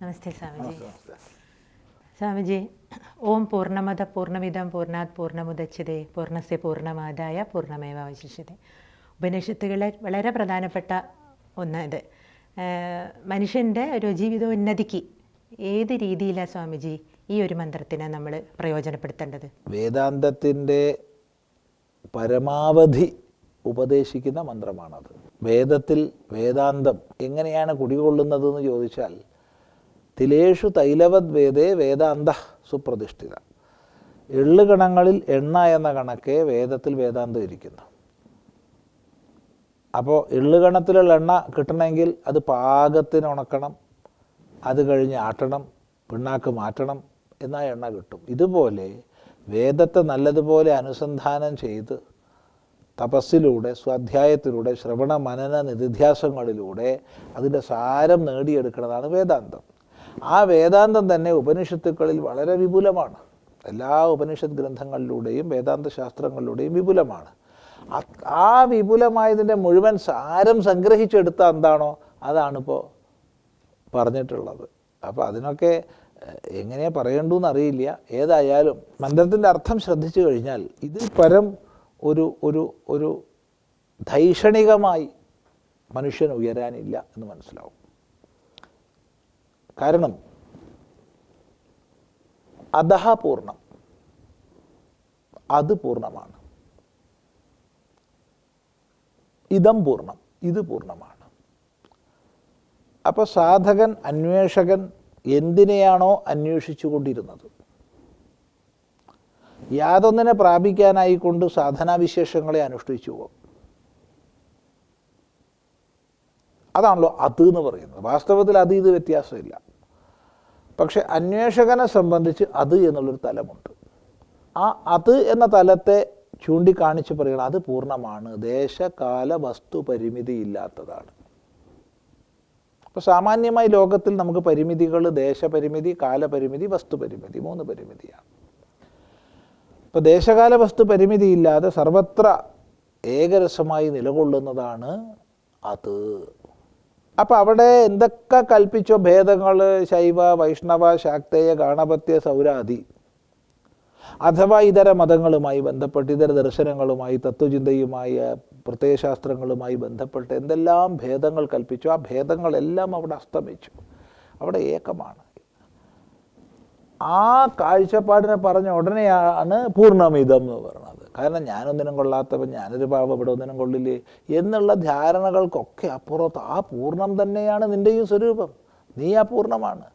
നമസ്തേ സ്വാമിജി. സ്വാമിജി ഓം പൂർണമത പൂർണമിതം പൂർണാത് പൂർണമുദച്ഛതേ പൂർണസ്യ പൂർണമാതായ പൂർണമേവ അവശിഷ്യത ഉപനിഷത്തുകളെ വളരെ പ്രധാനപ്പെട്ട ഒന്ന് ഇത്. മനുഷ്യന്റെ ഒരു ജീവിതോന്നതിക്ക് ഏത് രീതിയിലാണ് സ്വാമിജി ഈ ഒരു മന്ത്രത്തിനെ നമ്മൾ പ്രയോജനപ്പെടുത്തേണ്ടത്? വേദാന്തത്തിന്റെ പരമാവധി ഉപദേശിക്കുന്ന മന്ത്രമാണത്. വേദത്തിൽ വേദാന്തം എങ്ങനെയാണ് കുടികൊള്ളുന്നതെന്ന് ചോദിച്ചാൽ തിലേഷു തൈലവത് വേദേ വേദാന്ത സുപ്രതിഷ്ഠിത. എള്ളുകണങ്ങളിൽ എണ്ണ എന്ന കണക്കെ വേദത്തിൽ വേദാന്തം ഇരിക്കുന്നു. അപ്പോൾ എള്ളുകണത്തിലുള്ള എണ്ണ കിട്ടണമെങ്കിൽ അത് പാകത്തിന് ഉണക്കണം അത് കഴിഞ്ഞ് ആട്ടണം പിണ്ണാക്ക് മാറ്റണം എന്നാ എണ്ണ കിട്ടും. ഇതുപോലെ വേദത്തെ നല്ലതുപോലെ അനുസന്ധാനം ചെയ്ത് തപസ്സിലൂടെ സ്വാധ്യായത്തിലൂടെ ശ്രവണ മനന നിധിധ്യാസങ്ങളിലൂടെ അതിന്റെ സാരം നേടിയെടുക്കുന്നതാണ് വേദാന്തം. ആ വേദാന്തം തന്നെ ഉപനിഷത്തുക്കളിൽ വളരെ വിപുലമാണ്. എല്ലാ ഉപനിഷത്ത് ഗ്രന്ഥങ്ങളിലൂടെയും വേദാന്ത ശാസ്ത്രങ്ങളിലൂടെയും വിപുലമാണ്. ആ- വിപുലമായതിന്റെ മുഴുവൻ സാരം സംഗ്രഹിച്ചെടുത്ത എന്താണോ അതാണിപ്പോൾ പറഞ്ഞിട്ടുള്ളത്. അപ്പോൾ അതിനൊക്കെ എങ്ങനെയാ പറയേണ്ടൂ അറിയില്ല. ഏതായാലും മന്ത്രത്തിന്റെ അർത്ഥം ശ്രദ്ധിച്ചു കഴിഞ്ഞാൽ ഇതിൽ പരം ഒരു ഒരു ഒരു ധൈഷണികമായി മനുഷ്യൻ ഉയരാനില്ല എന്ന് മനസ്സിലാവും. കാരണം അധഹ പൂർണം. അത് പൂർണമാണ്. ഇതം പൂർണം ഇത് പൂർണമാണ്. അപ്പോൾ സാധകൻ അന്വേഷകൻ എന്തിനെയാണോ അന്വേഷിച്ചു കൊണ്ടിരുന്നത് യാതൊന്നിനെ പ്രാപിക്കാനായിക്കൊണ്ട് സാധനാവിശേഷങ്ങളെ അനുഷ്ഠിച്ചു പോകും അതാണല്ലോ അത് എന്ന് പറയുന്നത്. വാസ്തവത്തിൽ അത് ഇത് വ്യത്യാസമില്ല. പക്ഷെ അന്വേഷകനെ സംബന്ധിച്ച് അത് എന്നുള്ളൊരു തലമുണ്ട്. ആ അത് എന്ന തലത്തെ ചൂണ്ടിക്കാണിച്ച് പറയണം അത് പൂർണമാണ്. ദേശകാല വസ്തു പരിമിതി ഇല്ലാത്തതാണ്. അപ്പോൾ സാമാന്യമായി ലോകത്തിൽ നമുക്ക് പരിമിതികൾ ദേശപരിമിതി കാലപരിമിതി വസ്തുപരിമിതി മൂന്ന് പരിമിതിയാണ്. ഇപ്പോൾ ദേശകാല വസ്തു പരിമിതി ഇല്ലാതെ സർവത്ര ഏകരസമായി നിലകൊള്ളുന്നതാണ് അത്. അപ്പം അവിടെ എന്തൊക്കെ കൽപ്പിച്ചോ? ഭേദങ്ങൾ ശൈവ വൈഷ്ണവ ശാക്തേയ ഗാണപത്യ സൗരാദി. അഥവാ ഇതര മതങ്ങളുമായി ബന്ധപ്പെട്ട് ഇതര ദർശനങ്ങളുമായി തത്വചിന്തയുമായി പ്രത്യയശാസ്ത്രങ്ങളുമായി ബന്ധപ്പെട്ട് എന്തെല്ലാം ഭേദങ്ങൾ കൽപ്പിച്ചു? ആ ഭേദങ്ങളെല്ലാം അവിടെ അസ്തമിച്ചു. അവിടെ ഏകമാണ്. ആ കാഴ്ചപ്പാടിനെ പറഞ്ഞ ഉടനെയാണ് പൂർണമിതം എന്ന് പറയുന്നത്. കാരണം ഞാനൊന്നിനും കൊള്ളാത്തവൻ ഞാനൊരു പാവം ഇവിടെ ഒന്നിനും കൊള്ളില്ലേ? എന്നുള്ള ധാരണകൾക്കൊക്കെ അപ്പുറത്ത് ആ പൂർണം തന്നെയാണ് നിന്റെയും സ്വരൂപം. നീ ആ പൂർണമാണ്.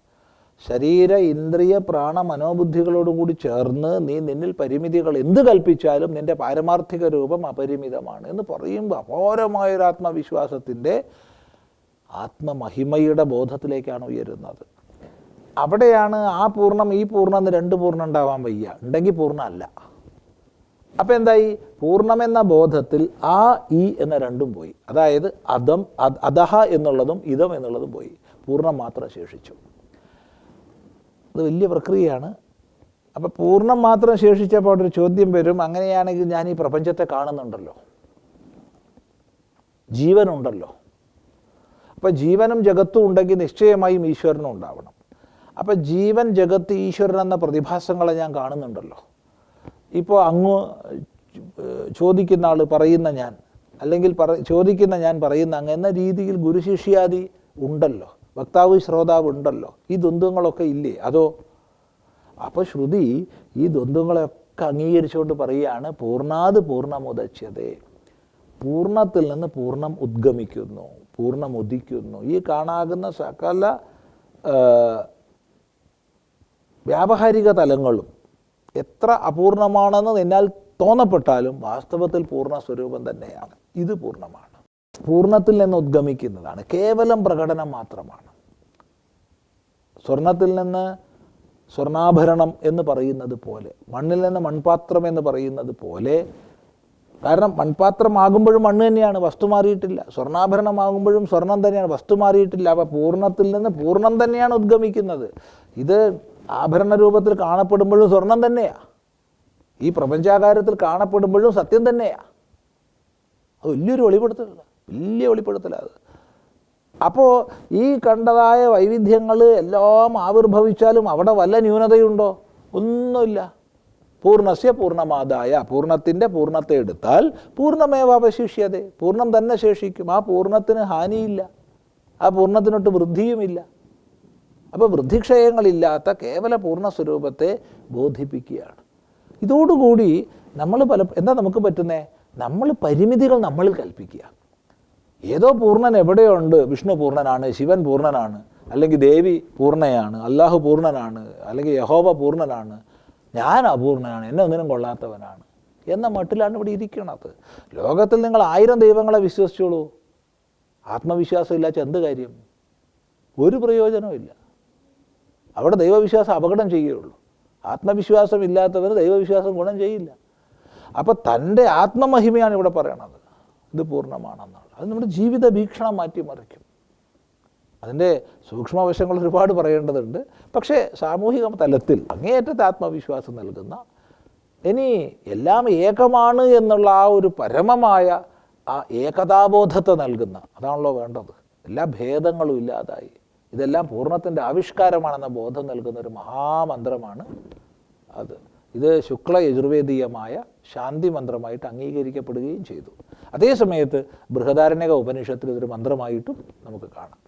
ശരീര ഇന്ദ്രിയ പ്രാണ മനോബുദ്ധികളോടുകൂടി ചേർന്ന് നീ നിന്നിൽ പരിമിതികൾ എന്ത് കൽപ്പിച്ചാലും നിന്റെ പാരമാർത്ഥിക രൂപം അപരിമിതമാണ് എന്ന് പറയുമ്പോൾ അപാരമായൊരു ആത്മവിശ്വാസത്തിന്റെ ആത്മമഹിമയുടെ ബോധത്തിലേക്കാണ് ഉയരുന്നത്. അവിടെയാണ് ആ പൂർണം ഈ പൂർണം എന്ന് രണ്ട് പൂർണം ഉണ്ടാവാൻ വയ്യ. ഉണ്ടെങ്കിൽ പൂർണം അല്ല അപ്പം എന്തായി? പൂർണമെന്ന ബോധത്തിൽ ആ ഈ എന്ന രണ്ടും പോയി. അതായത് അതം അധഹ എന്നുള്ളതും ഇതം എന്നുള്ളതും പോയി. പൂർണം മാത്രം ശേഷിച്ചു. അത് വലിയ പ്രക്രിയയാണ്. അപ്പോൾ പൂർണം മാത്രം ശേഷിച്ചപ്പോൾ ഒരു ചോദ്യം വരും. അങ്ങനെയാണെങ്കിൽ ഞാൻ ഈ പ്രപഞ്ചത്തെ കാണുന്നുണ്ടല്ലോ. ജീവനുണ്ടല്ലോ. അപ്പോൾ ജീവനും ജഗത്തും ഉണ്ടെങ്കിൽ നിശ്ചയമായും ഈശ്വരനും ഉണ്ടാവണം. അപ്പം ജീവൻ ജഗത്ത് ഈശ്വരൻ എന്ന പ്രതിഭാസങ്ങളെ ഞാൻ കാണുന്നുണ്ടല്ലോ. ഇപ്പോൾ അങ്ങ് ചോദിക്കുന്ന ആൾ പറയുന്ന ഞാൻ അല്ലെങ്കിൽ പറ ചോദിക്കുന്ന ഞാൻ പറയുന്ന അങ്ങ് എന്ന രീതിയിൽ ഗുരുശിഷ്യാദി ഉണ്ടല്ലോ. വക്താവ് ശ്രോതാവ് ഉണ്ടല്ലോ. ഈ ദ്വന്ദ്ങ്ങളൊക്കെ ഇല്ലേ? അതോ? അപ്പോൾ ശ്രുതി ഈ ദ്വന്ദ്ങ്ങളെയൊക്കെ അംഗീകരിച്ചുകൊണ്ട് പറയുകയാണ് പൂർണാത് പൂർണമുദച്യതേ പൂർണത്തിൽ നിന്ന് പൂർണം ഉദ്ഗമിക്കുന്നു പൂർണം ഉദിക്കുന്നു ഈ കാണാകുന്ന സകല വ്യാവഹാരിക തലങ്ങളും എത്ര അപൂർണമാണെന്ന് നിന്നാൽ തോന്നപ്പെട്ടാലും വാസ്തവത്തിൽ പൂർണ സ്വരൂപം തന്നെയാണ്. ഇത് പൂർണമാണ്. പൂർണത്തിൽ നിന്ന് ഉദ്ഗമിക്കുന്നതാണ്. കേവലം പ്രകടനം മാത്രമാണ്. സ്വർണത്തിൽ നിന്ന് സ്വർണാഭരണം എന്ന് പറയുന്നത് പോലെ മണ്ണിൽ നിന്ന് മൺപാത്രം എന്ന് പറയുന്നത് പോലെ കാരണം മൺപാത്രമാകുമ്പോഴും മണ്ണ് തന്നെയാണ് വസ്തു മാറിയിട്ടില്ല. സ്വർണാഭരണമാകുമ്പോഴും സ്വർണം തന്നെയാണ് വസ്തു മാറിയിട്ടില്ല. അപ്പോൾ പൂർണത്തിൽ നിന്ന് പൂർണം തന്നെയാണ് ഉദ്ഗമിക്കുന്നത്. ഇത് ആഭരണ രൂപത്തിൽ കാണപ്പെടുമ്പോഴും സ്വർണം തന്നെയാണ് ഈ പ്രപഞ്ചാകാരത്തിൽ കാണപ്പെടുമ്പോഴും സത്യം തന്നെയാണ് അത് വലിയൊരു വെളിപ്പെടുത്തലല്ല. വലിയ വെളിപ്പെടുത്തലാണ് അത്. അപ്പോൾ ഈ കണ്ടതായ വൈവിധ്യങ്ങൾ എല്ലാം ആവിർഭവിച്ചാലും അവിടെ വല്ല ന്യൂനതയുണ്ടോ? ഒന്നുമില്ല. പൂർണസ്യ പൂർണമാതായ പൂർണത്തിന്റെ പൂർണത്തെ എടുത്താൽ പൂർണമേവ അവശിഷ്യത. പൂർണം തന്നെ ശേഷിക്കും. ആ പൂർണത്തിന് ഹാനിയില്ല. ആ പൂർണത്തിനൊട്ട് വൃദ്ധിയുമില്ല. അപ്പോൾ വൃദ്ധിക്ഷയങ്ങളില്ലാത്ത കേവല പൂർണ സ്വരൂപത്തെ ബോധിപ്പിക്കുകയാണ്. ഇതോടുകൂടി നമ്മൾ പല എന്താ നമുക്ക് പറ്റുന്നേ? നമ്മൾ പരിമിതികൾ നമ്മളിൽ കൽപ്പിക്കുക. ഏതോ പൂർണൻ എവിടെയുണ്ട്? വിഷ്ണു പൂർണനാണ് ശിവൻ പൂർണനാണ് അല്ലെങ്കിൽ ദേവി പൂർണയാണ് അള്ളാഹു പൂർണനാണ് അല്ലെങ്കിൽ യഹോബ പൂർണനാണ് ഞാൻ അപൂർണനാണ് എന്നെ ഒന്നിനും കൊള്ളാത്തവനാണ് എന്ന മട്ടിലാണ് ഇവിടെ ഇരിക്കുന്നത് ലോകത്തിൽ നിങ്ങൾ ആയിരം ദൈവങ്ങളെ വിശ്വസിച്ചോളൂ. ആത്മവിശ്വാസം ഇല്ലാച്ച എന്ത് കാര്യം? ഒരു പ്രയോജനവും ഇല്ല. അവിടെ ദൈവവിശ്വാസം അപകടം ചെയ്യുകയുള്ളൂ. ആത്മവിശ്വാസം ഇല്ലാത്തവർ ദൈവവിശ്വാസം ഗുണം ചെയ്യില്ല. അപ്പോൾ തന്റെ ആത്മമഹിമയാണ് ഇവിടെ പറയണത്. ഇത് പൂർണമാണെന്നാണ്. അത് നമ്മുടെ ജീവിത വീക്ഷണം മാറ്റിമറിക്കും. അതിന്റെ സൂക്ഷ്മവശങ്ങൾ ഒരുപാട് പറയേണ്ടതുണ്ട്. പക്ഷേ സാമൂഹിക തലത്തിൽ അങ്ങേയറ്റത്തെ ആത്മവിശ്വാസം നൽകുന്ന ഇനി എല്ലാം ഏകമാണ് എന്നുള്ള ആ ഒരു പരമമായ ആ ഏകതാബോധത്തെ നൽകുന്ന അതാണല്ലോ വേണ്ടത്. എല്ലാ ഭേദങ്ങളും ഇല്ലാതായി. ഇതെല്ലാം പൂർണത്തിന്റെ ആവിഷ്കാരമാണെന്ന ബോധം നൽകുന്ന ഒരു മഹാമന്ത്രമാണ് അത്. ഇത് ശുക്ല യജുർവേദീയമായ ശാന്തി മന്ത്രമായിട്ട് അംഗീകരിക്കപ്പെടുകയും ചെയ്തു. അതേ സമയത്ത് ബൃഹദാരണ്യക ഉപനിഷത്തിൽ ഇതൊരു മന്ത്രമായിട്ടും നമുക്ക് കാണാം.